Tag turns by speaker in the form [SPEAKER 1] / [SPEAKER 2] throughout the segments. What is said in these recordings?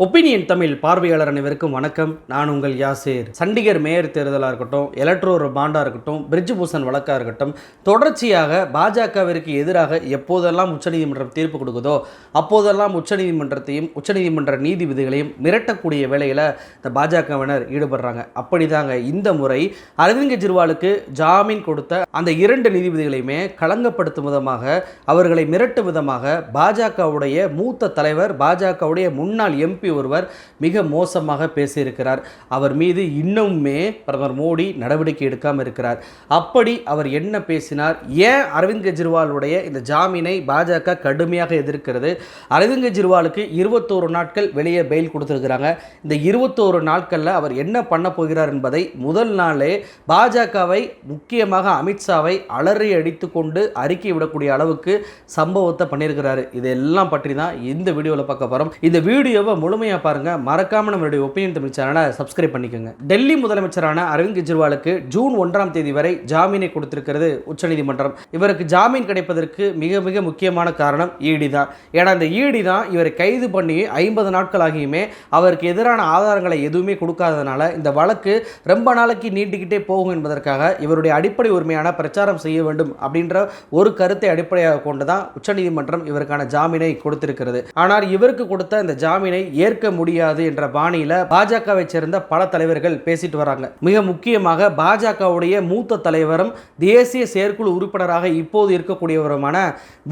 [SPEAKER 1] Opinion Tamil பார்வையாளர் அனைவருக்கும் வணக்கம். நான் உங்கள் யாசேர். சண்டிகர் மேயர் தேர்தலாக இருக்கட்டும் எலக்ட்ரோர் பாண்டாக இருக்கட்டும் பிரிட்ஜ் பூசன் வழக்காக இருக்கட்டும் தொடர்ச்சியாக பாஜகவிற்கு எதிராக எப்போதெல்லாம் உச்சநீதிமன்றம் தீர்ப்பு கொடுக்குதோ அப்போதெல்லாம் உச்சநீதிமன்றத்தையும் உச்சநீதிமன்ற நீதிபதிகளையும் மிரட்டக்கூடிய வேலையில் இந்த பாஜகவினர் ஈடுபடுறாங்க. அப்படிதாங்க இந்த முறை அரவிந்த் கெஜ்ரிவாலுக்கு ஜாமீன் கொடுத்த அந்த இரண்டு நீதிபதிகளையுமே களங்கப்படுத்தும் விதமாக அவர்களை மிரட்டும் விதமாக பாஜகவுடைய மூத்த தலைவர் பாஜகவுடைய முன்னாள் எம்பி எம்பி ஒருவர் மிக மோசமாக பேசியிருக்கிறார். அவர் மீது இன்னுமே பிரதமர் மோடி நடவடிக்கை எடுக்காமல் இருக்கிறார். அப்படி அவர் என்ன பேசினார்? ஏன் அரவிந்த் கெஜ்ரிவாலுடைய இந்த ஜாமீனை பாஜக கடுமையாக எதிர்க்கிறது? அரவிந்த் கெஜ்ரிவாலுக்கு இருபத்தோரு நாட்கள் வெளியே பெயில் கொடுத்துருக்கிறாங்க. இந்த இருபத்தோரு நாட்களில் அவர் என்ன பண்ண போகிறார் என்பதை முதல் நாளே பாஜகவை முக்கியமாக அமித்ஷாவை அலறி அடித்து கொண்டு அறிக்கை விடக்கூடிய அளவுக்கு சம்பவத்தை பண்ணியிருக்கிறாரு. இதெல்லாம் பற்றி தான் இந்த வீடியோவில் பார்க்க போகிறோம் இந்த வீடியோவை முழுமையாக பாருங்கள் மறக்காமல் நம்மளுடைய ஒப்பீனியன் தமிழ் சேனலை சப்ஸ்கிரைப் பண்ணிக்கோங்க. டெல்லி முதலமைச்சரான அரவிந்த் கெஜ்ரிவாலுக்கு ஜூன் ஒன்றாம் தேதி வரை ஜாமீனை கொடுத்திருக்கிறது உச்சநீதிமன்றம். இவருக்கு ஜாமீன் கிடைப்பதற்கு மிக மிக முக்கியமான காரணம் ஈடி தான். ஏன்னா இந்த ஈடி தான் இவரை கைது பண்ணி ஐம்பது நாட்கள் ஆகியுமே அவருக்கு எதிரான ஆதாரங்களை எதுவுமே கொடுக்காதனால இந்த வழக்கு ரொம்ப நாளைக்கு நீட்டிக்கிட்டே போகும் என்பதற்காக இவருடைய அடிப்படை உரிமையான பிரச்சாரம் செய்ய வேண்டும் அப்படின்ற ஒரு கருத்தை அடிப்படையாக கொண்டு தான் உச்சநீதிமன்றம் இவருக்கான ஜாமீனை கொடுத்திருக்கிறது. ஆனால் இவருக்கு கொடுத்த இந்த ஜாமீனை ஏற்க முடியாது என்ற பாணியில் பாஜகவை சேர்ந்த பல தலைவர்கள் பேசிட்டு வராங்க. மிக முக்கியமாக பாஜகவுடைய மூத்த தலைவரும் தேசிய செயற்குழு உறுப்பினராக இப்போது இருக்கக்கூடியவருமான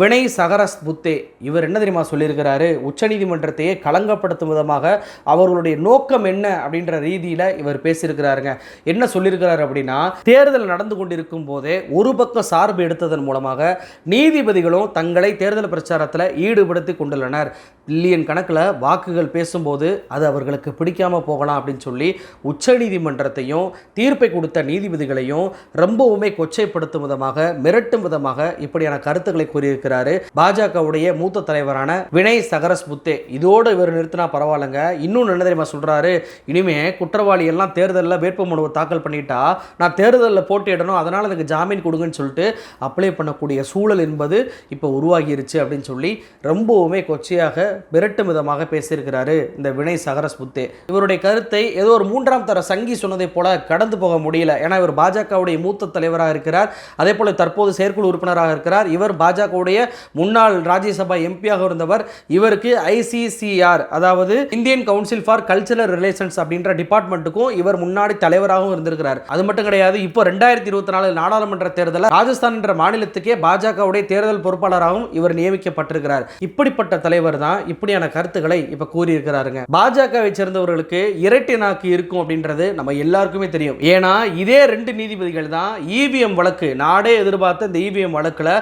[SPEAKER 1] வினய் சகரஸ் புத்தே இவர் என்ன தெரியுமா சொல்லியிருக்கிறாரு? உச்சநீதிமன்றத்தையே களங்கப்படுத்தும் விதமாக அவர்களுடைய நோக்கம் என்ன அப்படின்ற ரீதியில் இவர் பேசியிருக்கிறாருங்க. என்ன சொல்லியிருக்கிறார் அப்படின்னா தேர்தல் நடந்து கொண்டிருக்கும் போதே ஒரு பக்கம் சார்பு எடுத்ததன் மூலமாக நீதிபதிகளும் தங்களை தேர்தல் பிரச்சாரத்தில் ஈடுபடுத்தி கொண்டுள்ளனர். பில்லியன் கணக்கில் வாக்குகள் பேசும்போது அது அவர்களுக்கு பிடிக்காமல் போகலாம் அப்படின்னு சொல்லி உச்சநீதிமன்றத்தையும் தீர்ப்பை கொடுத்த நீதிபதிகளையும் ரொம்பவுமே கொச்சைப்படுத்தும் விதமாக மிரட்டும் விதமாக இப்படியான கருத்துக்களை கூறியிருக்கிறாரு. பாஜகவுடைய மூத்த தலைவரான வினய் சகரஸ் புத்தே இதோடு இவர் நிறுத்தினா பரவாயில்லைங்க. இன்னும் என்ன தெரியுமா சொல்கிறாரு இனிமே குற்றவாளி எல்லாம் தேர்தலில் வேட்புமனுவை தாக்கல் பண்ணிட்டா நான் தேர்தலில் போட்டியிடணும் அதனால் எனக்கு ஜாமீன் கொடுங்கன்னு சொல்லிட்டு அப்ளை பண்ணக்கூடிய சூழல் என்பது இப்போ உருவாகிருச்சு அப்படின்னு சொல்லி ரொம்பவுமே கொச்சையாக மிரட்டும் விதமாக பேசியிருக்கிறாரு. இந்த வினய் சகரஸ் புத்தே இவருடைய கருத்தை ஏதோ ஒரு மூன்றாம் தர சங்கி சொன்னதை போல கடந்து போக முடியல. ஏன்னா இவர் பாஜகவுடைய மூத்த தலைவராக இருக்கிறார். அதே போல தற்போது செயற்குழு உறுப்பினராக இருக்கிறார். இவர் பாஜகவுடைய முன்னாள் ராஜ்யசபா எம்பியாக இருந்தவர். இவருக்கு ஐசிசிஆர் அதாவது Indian council for cultural relations அப்படின்ற டிபார்ட்மெண்ட்டுக்கும் இவர் முன்னாடி தலைவராகவும் இருந்திருக்கிறார். அது மட்டும் கிடையாது இப்போ ரெண்டாயிரத்தி இருபத்தி நாலு நாடாளுமன்ற தேர்தலில் ராஜஸ்தான் என்ற மாநிலத்துக்கே பாஜகவுடைய தேர்தல் பொறுப்பாளராகவும் இவர் நியமிக்கப்பட்டிருக்கிறார். இப்படிப்பட்ட தலைவர் தான் இப்படியான கருத்துக்களை இப்ப கூறியிருக்கிறாருங்க பாஜகவை சேர்ந்தவர்களுக்கு இரட்டை நாக்கு இருக்கும் அப்படின்றது நம்ம எல்லாருக்குமே தெரியும். ஏன்னா இதே ரெண்டு நீதிபதிகள் தான் இவிஎம் வழக்கு நாடே எதிர்பார்த்த இந்த இவிஎம் வழக்கில்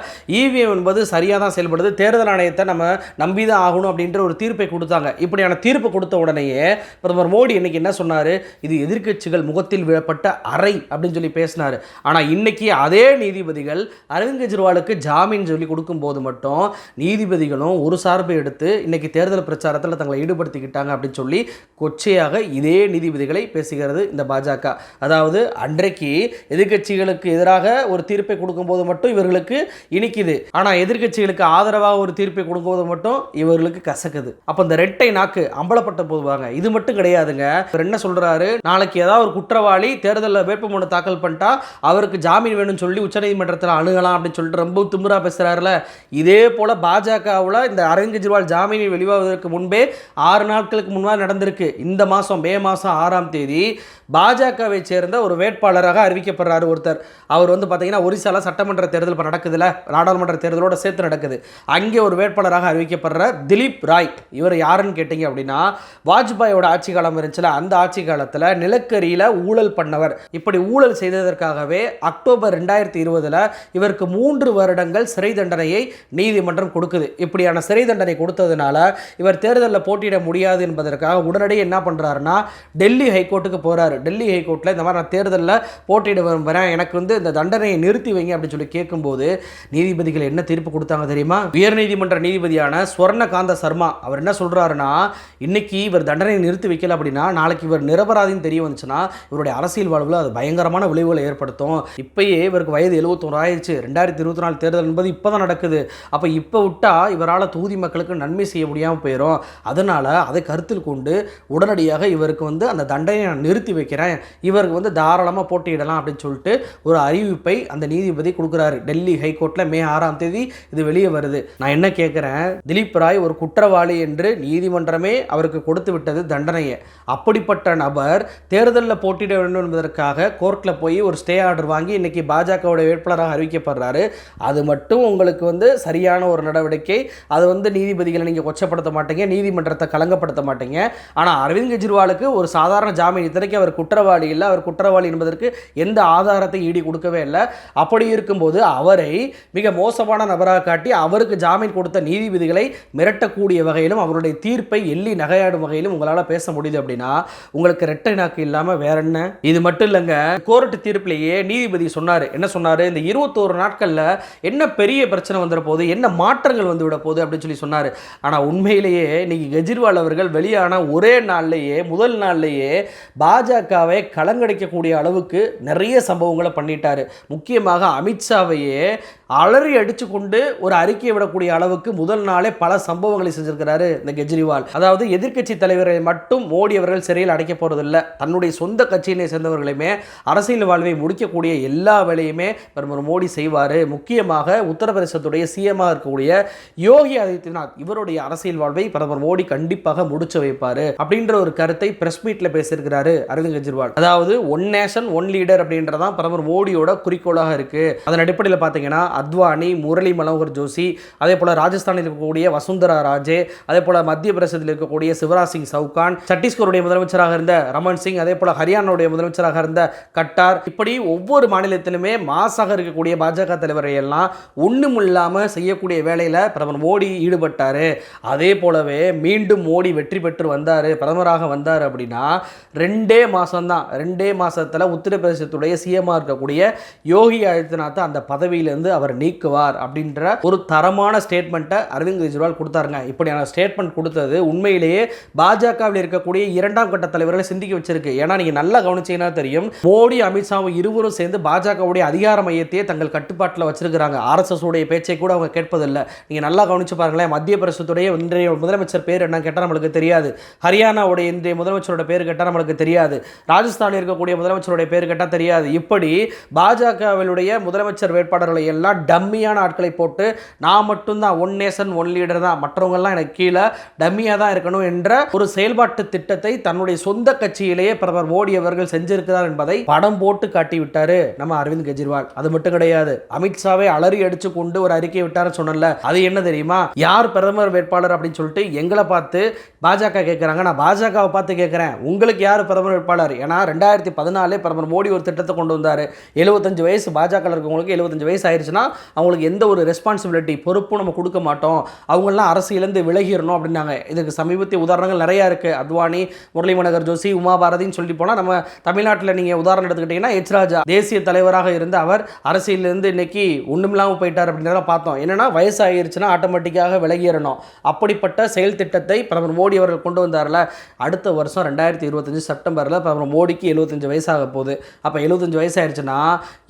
[SPEAKER 1] இவிஎம் என்பது சரியாக தான் செயல்படுது. தேர்தல் ஆணையத்தை நம்ம நம்பி தான் ஆகணும் அப்படின்ற ஒரு தீர்ப்பை கொடுத்தாங்க. இப்படியான தீர்ப்பு கொடுத்த உடனேயே பிரதமர் மோடி இன்னைக்கு என்ன சொன்னார்? இது எதிர்க்கட்சிகள் முகத்தில் விழப்பட்ட அறை அப்படின்னு சொல்லி பேசினார். ஆனால் இன்னைக்கு அதே நீதிபதிகள் அரவிந்த் கெஜ்ரிவாலுக்கு ஜாமீன் சொல்லி கொடுக்கும்போது மட்டும் நீதிபதிகளும் ஒரு சார்பை எடுத்து இன்னைக்கு தேர்தல் பிரச்சாரத்தில் தங்களை பயன்படுத்திக்கிட்டாங்க அப்படின்னு சொல்லி கொச்சையாக இதே நீதிபதிகளை பேசுகிறது இந்த பாஜக. அதாவது அன்றைக்கு எதிர்கட்சிகளுக்கு எதிராக ஒரு தீர்ப்பை கொடுக்கும்போது மட்டும் இவர்களுக்கு இனிக்குது. ஆனால் எதிர்கட்சிகளுக்கு ஆதரவாக ஒரு தீர்ப்பை கொடுக்கும்போது மட்டும் இவர்களுக்கு கசக்குது. அப்போ இந்த ரெட்டை நாக்கு அம்பலப்பட்ட போதுவாங்க இது மட்டும் கிடையாதுங்க. இவர் என்ன சொல்றாரு? நாளைக்கு ஏதாவது ஒரு குற்றவாளி தேர்தலில் வேட்புமனு தாக்கல் பண்ணிட்டா அவருக்கு ஜாமீன் வேணும்னு சொல்லி உச்சநீதிமன்றத்தில் அணுகலாம் அப்படின்னு சொல்லிட்டு ரொம்ப திமுறா பேசுகிறாருல இதே போல பாஜகவில் இந்த அரவிந்த் கெஜ்ரிவால் ஜாமீனில் வெளிவாவதற்கு முன்பே ஆறு நாட்களுக்கு முன்பாக நடந்திருக்கு. இந்த மாதம் மே மாதம் ஆறாம் தேதி பாஜகவை சேர்ந்த ஒரு வேட்பாளராக அறிவிக்கப்படுறாரு ஒருத்தர். அவர் வந்து பார்த்தீங்கன்னா ஒரிசாவில் சட்டமன்ற தேர்தல் இப்போ நடக்குதுல்ல? நாடாளுமன்ற தேர்தலோட சேர்த்து நடக்குது. அங்கே ஒரு வேட்பாளராக அறிவிக்கப்படுற திலீப் ராய். இவர் யாருன்னு கேட்டிங்க அப்படின்னா வாஜ்பாயோட ஆட்சி காலம் இருந்துச்சுல அந்த ஆட்சி காலத்தில் நிலக்கரியில் ஊழல் பண்ணவர். இப்படி ஊழல் செய்ததற்காகவே அக்டோபர் ரெண்டாயிரத்தி இருபதில் இவருக்கு மூன்று வருடங்கள் சிறை தண்டனையை நீதிமன்றம் கொடுக்குது. இப்படியான சிறை தண்டனை கொடுத்ததுனால இவர் தேர்தலில் போட்டியிட முடியாது என்பதற்காக உடனடியே என்ன பண்ணுறாருன்னா டெல்லி ஹைகோர்ட்டுக்கு போகிறாரு டெல்லி ஹைகோர்ட்டில் இந்த மாதிரி நான் தேர்தலில் போட்டியிட விரும்புகிறேன் எனக்கு வந்து இந்த தண்டனையை நிறுத்தி வைங்க அப்படின்னு சொல்லி கேட்கும்போது நீதிபதிகள் என்ன தீர்ப்பு கொடுத்தாங்க தெரியுமா? உயர்நீதிமன்ற நீதிபதியான ஸ்வர்ணகாந்த சர்மா அவர் என்ன சொல்கிறாருன்னா இன்னைக்கு இவர் தண்டனையை நிறுத்தி வைக்கல அப்படின்னா நாளைக்கு இவர் நிரபராதின்னு தெரிய வந்துச்சுன்னா இவருடைய அரசியல் வாழ்வில் அது பயங்கரமான விளைவுகளை ஏற்படுத்தும். இப்பயே இவருக்கு வயது எழுபத்தொன்று ஆயிடுச்சு. ரெண்டாயிரத்தி இருபத்தி நாலு தேர்தல் என்பது இப்போ தான் நடக்குது. அப்போ இப்போ விட்டால் இவரால் தொகுதி மக்களுக்கு நன்மை செய்ய முடியாமல் போயிடும் அதனால் அதனால் அதை கருத்தில் கொண்டு உடனடியாக இவருக்கு வந்து அந்த தண்டனையை நான் நிறுத்தி வைக்கிறேன். இவருக்கு வந்து தாராளமாக போட்டியிடலாம் அப்படின்னு சொல்லிட்டு ஒரு அறிவிப்பை அந்த நீதிபதி கொடுக்குறாரு. டெல்லி ஹைகோர்ட்டில் மே ஆறாம் தேதி இது வெளியே வருது. நான் என்ன கேட்குறேன்? திலீப் ராய் ஒரு குற்றவாளி என்று நீதிமன்றமே அவருக்கு கொடுத்து விட்டது தண்டனையை. அப்படிப்பட்ட நபர் தேர்தலில் போட்டியிட வேண்டும் என்பதற்காக கோர்ட்டில் போய் ஒரு ஸ்டே ஆர்டர் வாங்கி இன்னைக்கு பாஜகவுடைய வேட்பாளராக அறிவிக்கப்படுறாரு. அது மட்டும் உங்களுக்கு வந்து சரியான ஒரு நடவடிக்கை. அது வந்து நீதிபதிகளை நீங்கள் கொச்சப்படுத்த மாட்டீங்க. நீதிமன்றத்தை களங்கப்படுத்த மாட்டீங்க. ஆனால் அரவிந்த் கெஜ்ரிவாலுக்கு ஒரு சாதாரண ஜாமீன் இத்தனைக்கு அவர் குற்றவாளி இல்லை. அவர் குற்றவாளி என்பதற்கு எந்த ஆதாரத்தை ஈடி கொடுக்கவே இல்லை. அப்படி இருக்கும்போது அவரை மிக மோசமான நபராக காட்டி அவருக்கு ஜாமீன் கொடுத்த நீதிபதிகளை மிரட்டக்கூடிய வகையிலும் அவருடைய தீர்ப்பை எள்ளி நகையாடும் வகையிலும் உங்களால் பேச முடியுது அப்படின்னா உங்களுக்கு ரெட்டை நாக்கு இல்லாமல் வேற என்ன? இது மட்டும் இல்லைங்க. கோர்ட் தீர்ப்பிலேயே நீதிபதி சொன்னார். என்ன சொன்னார்? இந்த இருபத்தோரு நாட்களில் என்ன பெரிய பிரச்சனை வந்துட போகுது என்ன மாற்றங்கள் வந்து விட போகுது அப்படின்னு சொல்லி சொன்னார். ஆனால் உண்மையிலேயே இன்னைக்கு கெஜ்ரிவால் அவர்கள் வெளியான ஒரே நாள்லேயே முதல் நாள்லேயே பாஜகவை கலங்கடிக்கக்கூடிய அளவுக்கு நிறைய சம்பவங்களை பண்ணிட்டாரு. முக்கியமாக அமித்ஷாவையே அலறி அடிச்சு கொண்டு ஒரு அறிக்கையை விடக்கூடிய அளவுக்கு முதல் நாளே பல சம்பவங்களை செஞ்சிருக்கிறாரு இந்த கெஜ்ரிவால். அதாவது எதிர்க்கட்சி தலைவரை மட்டும் மோடி அவர்கள் சிறையில் அடைக்க போகிறதில்ல தன்னுடைய சொந்த கட்சியினை சேர்ந்தவர்களையுமே அரசியல் வாழ்வை முடிக்கக்கூடிய எல்லா வேலையுமே பிரதமர் மோடி செய்வார். முக்கியமாக உத்தரப்பிரதேசத்துடைய சிஎமாக இருக்கக்கூடிய யோகி ஆதித்யநாத் இவருடைய அரசியல் வாழ்வை பிரதமர் மோடி கண்டிப்பாக முடிச்சு வைப்பார் அப்படின்ற ஒரு கருத்தை பிரஸ் மீட்டில் பேசியிருக்கிறாரு அரவிந்த் கெஜ்ரிவால். அதாவது ஒன் நேஷன் ஒன் லீடர் அப்படின்றதான் பிரதமர் மோடியோட குறிக்கோளாக இருக்கு. அதன் அடிப்படையில் பார்த்தீங்கன்னா அத்வானி முரளி மனோகர் ஜோஷி அதே போல் ராஜஸ்தானில் இருக்கக்கூடிய வசுந்தரா ராஜே அதே போல் மத்திய பிரதேசத்தில் இருக்கக்கூடிய சிவராஜ் சிங் சவுகான் சத்தீஸ்கருடைய முதலமைச்சராக இருந்த ரமன் சிங் அதே போல் ஹரியானாவுடைய முதலமைச்சராக இருந்த கட்டார். இப்படி ஒவ்வொரு மாநிலத்திலுமே மாசாக இருக்கக்கூடிய பாஜக தலைவரை எல்லாம் ஒன்றும் இல்லாமல் செய்யக்கூடிய வேலையில் பிரதமர் மோடி ஈடுபட்டார். அதே போலவே மீண்டும் மோடி வெற்றி பெற்று வந்தார் பிரதமராக வந்தார் அப்படின்னா ரெண்டே மாதம்தான் ரெண்டே மாதத்தில் உத்தரப்பிரதேசத்துடைய சிஎம்ஆ இருக்கக்கூடிய யோகி ஆதித்யநாத் அந்த பதவியிலிருந்து அவர் நீக்குவார் அப்படின்ற ஒரு தரமான ஸ்டேட்மெண்ட்டை அரவிந்த் கெஜ்ரிவால் கொடுத்தாருங்க. இப்படியான ஸ்டேட்மெண்ட் கொடுத்தது உண்மையிலேயே பாஜகவில் இருக்கக்கூடிய இரண்டாம் கட்ட தலைவர்களை சிந்திக்க வச்சிருக்கு. ஏன்னா நீங்க நல்லா கவனிச்சீங்கன்னா தெரியும் மோடி அமித்ஷாவும் இருவரும் சேர்ந்து பாஜகவுடைய அதிகார மையத்தையே தங்கள் கட்டுப்பாட்டில் வச்சிருக்கிறாங்க. ஆர்எஸ்எஸ் உடைய பேச்சை கூட அவங்க கேட்பதில்லை. நீங்க நல்லா கவனிச்சு பாருங்களேன் மத்திய பிரதேசத்துடைய இன்றைய முதலமைச்சர் பேர் என்ன கேட்டால் நம்மளுக்கு தெரியாது. ஹரியானாவுடைய இன்றைய முதலமைச்சரோட பேர் கேட்டால் நம்மளுக்கு தெரியாது. ராஜஸ்தானில் இருக்கக்கூடிய முதலமைச்சருடைய பேர் கேட்டால் தெரியாது. இப்படி பாஜகவினுடைய முதலமைச்சர் வேட்பாளர்களை எல்லாம் டம்மியான ஆட்களை போட்டு நான் மட்டும்தான் ஒன் நேஷன் ஒன் லீடர் தான். மற்றவங்கெல்லாம் எனக்கு கீழே டம்மியாக தான் இருக்கணும் என்ற ஒரு செயல்பாட்டு திட்டத்தை தன்னுடைய சொந்த கட்சியிலேயே பிரதமர் மோடி அவர்கள் செஞ்சிருக்கிறார் என்பதை படம் போட்டு காட்டிவிட்டாரு நம்ம அரவிந்த் கெஜ்ரிவால். அது மட்டும் கிடையாது. அமித்ஷாவை அலறி அடிச்சு கொண்டு ஒரு அறிக்கை விட்டாருன்னு சொன்னல அது என்ன தெரியுமா? யார் பிரதமர் வேட்பாளர் அப்படின்னு சொல்லிட்டு எங்களை பார்த்து பாஜக கேட்குறாங்க நான் பாஜகவை பார்த்து கேட்குறேன் உங்களுக்கு யார் பிரதமர் வேட்பாளர்? ஏன்னா ரெண்டாயிரத்தி பதினாலே பிரதமர் மோடி ஒரு திட்டத்தை கொண்டு வந்தார். எழுபத்தஞ்சு வயசு பாஜக இருக்கவங்களுக்கு எழுபத்தஞ்சு வயசு ஆயிடுச்சுன்னா அவங்களுக்கு எந்த ஒரு ரெஸ்பான்சிபிலிட்டி பொறுப்பும் நம்ம கொடுக்க மாட்டோம். அவங்கெல்லாம் அரசியலேருந்து விலகிடணும் அப்படின்னாங்க. இதுக்கு சமீபத்திய உதாரணங்கள் நிறையா இருக்குது அத்வானி முரளி மனோகர் ஜோஷி உமாபாரதின்னு சொல்லி போனால் நம்ம தமிழ்நாட்டில் நீங்கள் உதாரணம் எடுத்துக்கிட்டிங்கன்னா எச் ராஜா தேசிய தலைவராக இருந்த அவர் அரசியலேருந்து இன்னைக்கு ஒன்றுமில்லாமல் போயிட்டார் அப்படின்றத பார்த்தோம். என்னென்னா வயசாகிருச்சுன்னா ஆட்டோமேட்டிக்காக விலகிடணும் அப்படிப்பட்ட செயல் திட்டத்தை பிரதமர் மோடி அவர்கள் கொண்டு வந்தார்ல அடுத்த வருஷம் ரெண்டாயிரத்தி இருபத்தஞ்சு செப்டம்பரில் பிரதமர் மோடிக்கு எழுபத்தஞ்சு வயசாக போகுது. அப்போ எழுபத்தஞ்சு வயசாயிருச்சுன்னா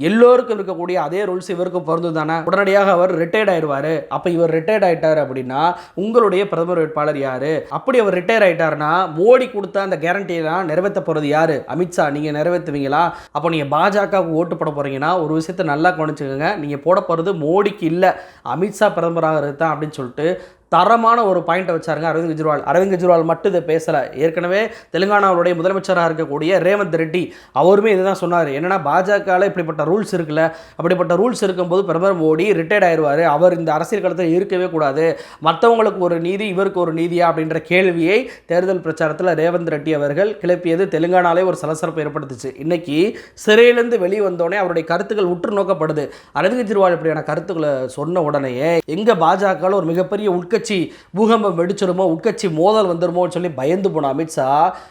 [SPEAKER 1] எல்லோருக்கும் இருக்கக்கூடிய அதே ரூல்ஸ் இவருக்கும் பொருந்து தானே உடனடியாக அவர் ரிட்டையர்ட் ஆயிடுவார். அப்போ இவர் ரிட்டையர்ட் ஆயிட்டார் அப்படின்னா உங்களுடைய பிரதமர் வேட்பாளர் யாரு? அப்படி அவர் ரிட்டையர் ஆயிட்டார்னா மோடி கொடுத்த அந்த கேரண்டியெல்லாம் நிறைவேற்ற போகிறது யாரு? அமித்ஷா நீங்கள் நிறைவேற்றுவீங்களா அப்போ நீங்கள் பாஜகவுக்கு ஓட்டு போட போகிறீங்கன்னா ஒரு விஷயத்தை நல்லா கவனிச்சுக்கோங்க. நீங்கள் போட போகிறது மோடிக்கு இல்லை. அமித்ஷா பிரதமராக தான் அப்படின்னு சொல்லிட்டு தரமான ஒரு பாயிண்ட்டை வச்சாருங்க அரவிந்த் கெஜ்ரிவால். அரவிந்த் கெஜ்ரிவால் மட்டும் இதை பேசலை. ஏற்கனவே தெலுங்கானாவுடைய முதலமைச்சராக இருக்கக்கூடிய ரேவந்த் ரெட்டி அவருமே இதுதான் சொன்னார். என்னென்னா பாஜகவில் இப்படிப்பட்ட ரூல்ஸ் இருக்குல்ல அப்படிப்பட்ட ரூல்ஸ் இருக்கும்போது பிரதமர் மோடி ரிட்டையர்ட் ஆயிடுவார். அவர் இந்த அரசியல் களத்தில் இருக்கவே கூடாது. மற்றவங்களுக்கு ஒரு நீதி இவருக்கு ஒரு நீதியா அப்படின்ற கேள்வியை தேர்தல் பிரச்சாரத்தில் ரேவந்த் ரெட்டி அவர்கள் கிளப்பியது தெலுங்கானாலே ஒரு சலசலப்பை ஏற்படுத்துச்சு. இன்னைக்கு சிறையிலேருந்து வெளியே வந்தோடனே அவருடைய கருத்துக்கள் உற்று நோக்கப்படுது அரவிந்த் கெஜ்ரிவால் இப்படியான கருத்துக்களை சொன்ன உடனேயே எங்கே பாஜகவில் ஒரு மிகப்பெரிய உட்கட்சி பூகம்பம் வெடிச்சிருமோ உட்கட்சி மோதல் வந்துருமோன்னு சொல்லி பயந்து போன அமித்ஷா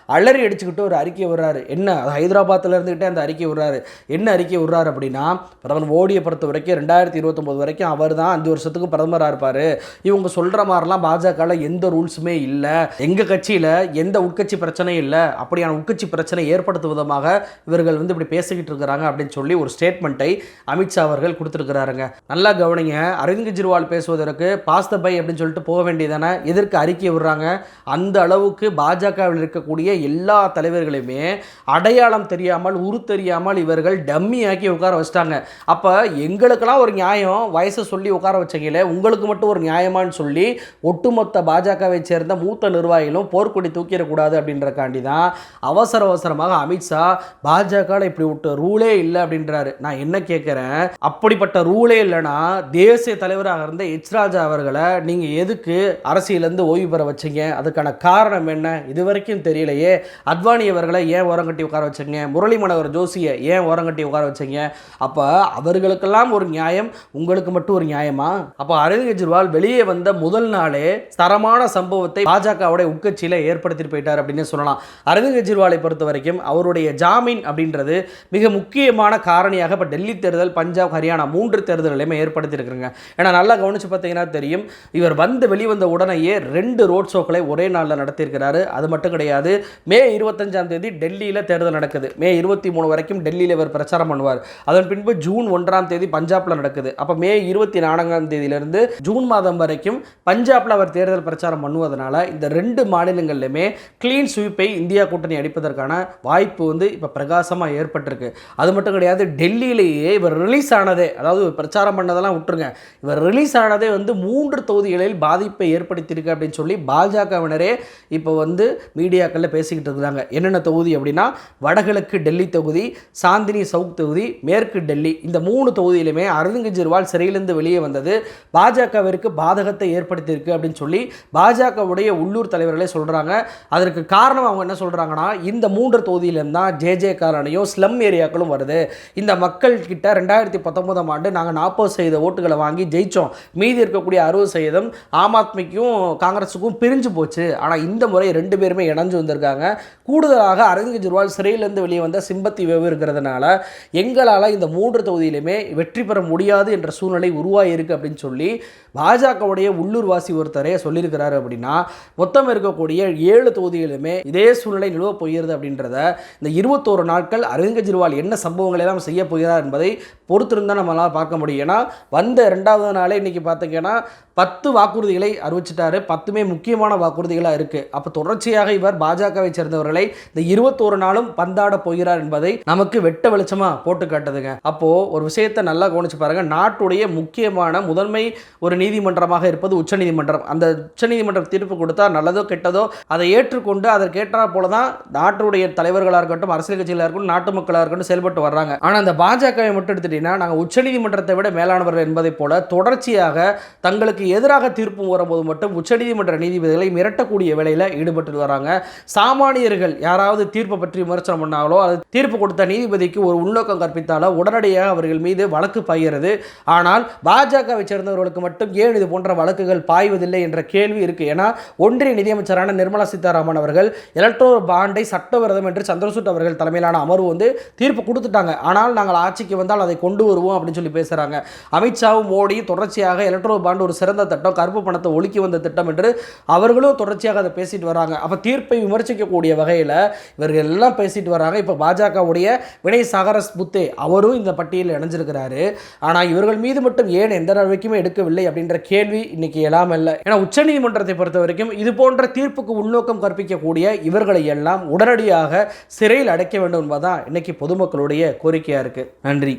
[SPEAKER 1] அலறி அடிச்சுக்கிட்டு ஒரு அறிக்கை விடுறாரு. என்ன? அது ஹைதராபாத்தில் இருந்துக்கிட்டே அந்த அறிக்கை விடுறாரு. என்ன அறிக்கை விடுறாரு அப்படின்னா பிரதமர் மோடியை பொறுத்த வரைக்கும் ரெண்டாயிரத்தி இருபத்தொம்போது வரைக்கும் அவர் தான் அஞ்சு வருஷத்துக்கு பிரதமராக இருப்பார். இவங்க சொல்கிற மாதிரிலாம் பாஜகவில் எந்த ரூல்ஸுமே இல்லை. எங்கள் கட்சியில் எந்த உட்கட்சி பிரச்சனையும் இல்லை. அப்படியான உட்கட்சி பிரச்சனை ஏற்படுத்தும் விதமாக இவர்கள் வந்து இப்படி பேசிக்கிட்டு இருக்கிறாங்க அப்படின்னு சொல்லி ஒரு ஸ்டேட்மெண்ட்டை அமித்ஷா அவர்கள் கொடுத்துருக்கிறாருங்க. நல்லா கவனிங்க. அரவிந்த் கெஜ்ரிவால் பேசுவதற்கு பாஸ் த பை அப்படின்னு சொல்லிட்டு சொல்லிட்டு போக வேண்டியதானே? எதற்கு அறிக்கை விடுறாங்க? அந்த அளவுக்கு பாஜகவில் இருக்கக்கூடிய எல்லா தலைவர்களையுமே அடையாளம் தெரியாமல் உரு தெரியாமல் இவர்கள் டம்மியாக்கி உட்கார வச்சிட்டாங்க. அப்போ எங்களுக்கெல்லாம் ஒரு நியாயம் வயசை சொல்லி உட்கார வச்சீங்களே உங்களுக்கு மட்டும் ஒரு நியாயமான்னு சொல்லி ஒட்டுமொத்த பாஜகவை சேர்ந்த மூத்த நிர்வாகிகளும் போர்க்கொடி தூக்கிடக்கூடாது அப்படின்றக்காண்டி தான் அவசர அவசரமாக அமித்ஷா பாஜகவில் இப்படி விட்ட ரூலே இல்லை அப்படின்றாரு. நான் என்ன கேட்குறேன்? அப்படிப்பட்ட ரூலே இல்லைன்னா தேசிய தலைவராக இருந்த எச் ராஜா அவர்களை நீங்கள் எதுக்கு அரசியலேருந்து ஓய்வு பெற வச்சீங்க? அதுக்கான காரணம் என்ன? இது வரைக்கும் தெரியலையே. அத்வானி அவர்களை ஏன் ஓரங்கட்டி உட்கார வச்சீங்க? முரளி மனோகர் ஜோஷியை ஏன் ஓரங்கட்டி உட்கார வச்சீங்க? அப்போ அவர்களுக்கெல்லாம் ஒரு நியாயம் உங்களுக்கு மட்டும் ஒரு நியாயமா? அப்போ அரவிந்த் கெஜ்ரிவால் வெளியே வந்த முதல் நாளே தரமான சம்பவத்தை பாஜகவுடைய உட்கட்சியில் ஏற்படுத்திட்டு போயிட்டார் அப்படின்னு சொல்லலாம். அரவிந்த் கெஜ்ரிவாலை பொறுத்த வரைக்கும் அவருடைய ஜாமீன் அப்படின்றது மிக முக்கியமான காரணியாக இப்போ டெல்லி தேர்தல் பஞ்சாப் ஹரியானா மூன்று தேர்தல்களையுமே ஏற்படுத்தியிருக்கிறாங்க ஏன்னா நல்லா கவனிச்சு பார்த்தீங்கன்னா தெரியும் இவர் வந்து வெளிவந்த உடனேயே ரெண்டு ரோட் ஷோக்களை ஒரே நாளில் நடத்தியிருக்கிறாரு. அது மட்டும் கிடையாது மே இருபத்தஞ்சாம் தேதி டெல்லியில் தேர்தல் நடக்குது. மே இருபத்தி மூணு வரைக்கும் டெல்லியில் இவர் பிரச்சாரம் பண்ணுவார். அதன் பின்பு ஜூன் ஒன்றாம் தேதி பஞ்சாப்ல நடக்குது. அப்போ மே இருபத்தி நான்காம் தேதியிலிருந்து ஜூன் மாதம் வரைக்கும் பஞ்சாப்ல அவர் தேர்தல் பிரச்சாரம் பண்ணுவதனால இந்த ரெண்டு மாநிலங்கள்லையுமே கிளீன் ஸ்வீப்பை இந்தியா கூட்டணி அடிப்பதற்கான வாய்ப்பு வந்து இப்போ பிரகாசமாக ஏற்பட்டிருக்கு. அது மட்டும் கிடையாது டெல்லியிலேயே இவர் ரிலீஸ் ஆனதே அதாவது பிரச்சாரம் பண்ணதெல்லாம் விட்டுருங்க. இவர் ரிலீஸ் ஆனதே வந்து மூன்று தொகுதிகளில் பாதிப்பை ஏற்படுத்தியிருக்கு அப்படின்னு சொல்லி பாஜகவினரே இப்போ வந்து மீடியாக்களில் பேசிக்கிட்டு இருக்கிறாங்க என்னென்ன தொகுதி அப்படின்னா வடகிழக்கு டெல்லி தொகுதி சாந்தினி சவுக் தொகுதி மேற்கு டெல்லி. இந்த மூணு தொகுதியிலுமே அரவிந்த் கெஜ்ரிவால் சிறையிலிருந்து வெளியே வந்தது. பாஜகவிற்கு பாதகத்தை ஏற்படுத்தியிருக்கு அப்படின்னு சொல்லி பாஜகவுடைய உள்ளூர் தலைவர்களே சொல்கிறாங்க அதற்கு காரணம் அவங்க என்ன சொல்கிறாங்கன்னா இந்த மூன்று தொகுதியிலேருந்து தான் ஜேஜே காரணையும் ஸ்லம் ஏரியாக்களும் வருது. இந்த மக்கள் கிட்ட ரெண்டாயிரத்தி பத்தொன்பதாம் ஆண்டு நாங்கள் நாற்பது சதவீத ஓட்டுகளை வாங்கி ஜெயித்தோம் மீதி இருக்கக்கூடிய அறுபது சதவீதம் ஆம் ஆத்மிக்கும் காங்கிரஸுக்கும் பிரிஞ்சு போச்சு. ஆனால் இந்த முறை ரெண்டு பேருமே இணைஞ்சு வந்திருக்காங்க. கூடுதலாக அரவிந்த் கெஜ்ரிவால் சிறையிலேருந்து வெளியே வந்த சிம்பத்தி வேவு இருக்கிறதுனால எங்களால் இந்த மூன்று தொகுதியிலுமே வெற்றி பெற முடியாது என்ற சூழ்நிலை உருவாகியிருக்கு அப்படின்னு சொல்லி பாஜகவுடைய உள்ளூர்வாசி ஒருத்தரே சொல்லியிருக்கிறாரு அப்படின்னா மொத்தம் இருக்கக்கூடிய ஏழு தொகுதிகளுமே இதே சூழ்நிலை நிலவ போகிறது அப்படின்றத இந்த இருபத்தோரு நாட்கள் அரவிந்த் கெஜ்ரிவால் என்ன சம்பவங்களை எல்லாம் செய்ய போகிறார் என்பதை பொறுத்திருந்தால் நம்மளால் பார்க்க முடியும். ஏன்னா வந்த ரெண்டாவது நாளே இன்னைக்கு பார்த்தீங்கன்னா பத்து வாக்குறுதி வாக்குறுதிகளை அறிவிச்சிட்டாரு. பத்துமே முக்கியமான வாக்குறுதிகளாக இருக்குது அப்போ தொடர்ச்சியாக இவர் பாஜகவை சேர்ந்தவர்களை இந்த இருபத்தோரு நாளும் பந்தாட போகிறார் என்பதை நமக்கு வெட்ட வெளிச்சமாக போட்டு காட்டுதுங்க. அப்போது ஒரு விஷயத்தை நல்லா கவனிச்சு பாருங்க. நாட்டுடைய முக்கியமான முதன்மை ஒரு நீதிமன்றமாக இருப்பது உச்சநீதிமன்றம். அந்த உச்சநீதிமன்றம் தீர்ப்பு கொடுத்தா நல்லதோ கெட்டதோ அதை ஏற்றுக்கொண்டு அதற்கேற்றா போல தான் நாட்டுடைய தலைவர்களாக இருக்கட்டும் அரசியல் கட்சிகளாக இருக்கட்டும் நாட்டு மக்களாக இருக்கட்டும் செயல்பட்டு வர்றாங்க. ஆனால் அந்த பாஜகவை மட்டும் எடுத்துட்டீங்கன்னா நாங்கள் உச்சநீதிமன்றத்தை விட மேலானவர்கள் என்பதை போல தொடர்ச்சியாக தங்களுக்கு எதிராக தீர்ப்பு வரும்போது மட்டும் உச்சநீதிமன்ற நீதிபதிகளை மிரட்டக்கூடிய வேலையில் ஈடுபட்டு வராங்க. சாமானியர்கள் யாராவது தீர்ப்பை பற்றி விமர்சனம் பண்ணாலோ அது தீர்ப்பு கொடுத்த நீதிபதிக்கு ஒரு உள்நோக்கம் கற்பித்தாலோ உடனடியாக அவர்கள் மீது வழக்கு பாய்கிறது. ஆனால் பாஜகவை சேர்ந்தவர்களுக்கு மட்டும் ஏன் இது போன்ற வழக்குகள் பாய்வதில்லை என்ற கேள்வி இருக்கு. ஏன்னா ஒன்றிய நிதியமைச்சரான நிர்மலா சீதாராமன் அவர்கள் எலக்ட்ரோ பாண்டை சட்டவிரதம் என்று சந்திரசூட் அவர்கள் தலைமையிலான அமர்வு வந்து தீர்ப்பு கொடுத்துட்டாங்க. ஆனால் நாங்கள் ஆட்சிக்கு வந்தால் அதை கொண்டு வருவோம் அப்படின்னு சொல்லி பேசுகிறாங்க அமித்ஷாவும் மோடி தொடர்ச்சியாக எலக்ட்ரோ பாண்ட் ஒரு சிறந்த திட்டம் கருப்பு பணத்தை ஒழிக்கி வந்த திட்டம் என்று அவர்களும் தொடர்ச்சியாக அதை பேசிட்டு வராங்க. அப்போ தீர்ப்பை விமர்சிக்கக்கூடிய வகையில் இவர்கள் எல்லாம் பேசிட்டு வராங்க. இப்போ பாஜகவுடைய வினய் சாகரஸ் புத்தே அவரும் இந்த பட்டியலில் இணைஞ்சிருக்கிறாரு. ஆனால் இவர்கள் மீது மட்டும் ஏன் எந்த நடவடிக்கையுமே எடுக்கவில்லை அப்படின்ற கேள்வி இன்னைக்கு எல்லாம் இல்லை ஏன்னா உச்சநீதிமன்றத்தை பொறுத்த வரைக்கும் இது போன்ற தீர்ப்புக்கு உள்நோக்கம் கற்பிக்கக்கூடிய இவர்களை எல்லாம் உடனடியாக சிறையில் அடைக்க வேண்டும் என்பதுதான் இன்னைக்கு பொதுமக்களுடைய கோரிக்கையாக இருக்குது நன்றி.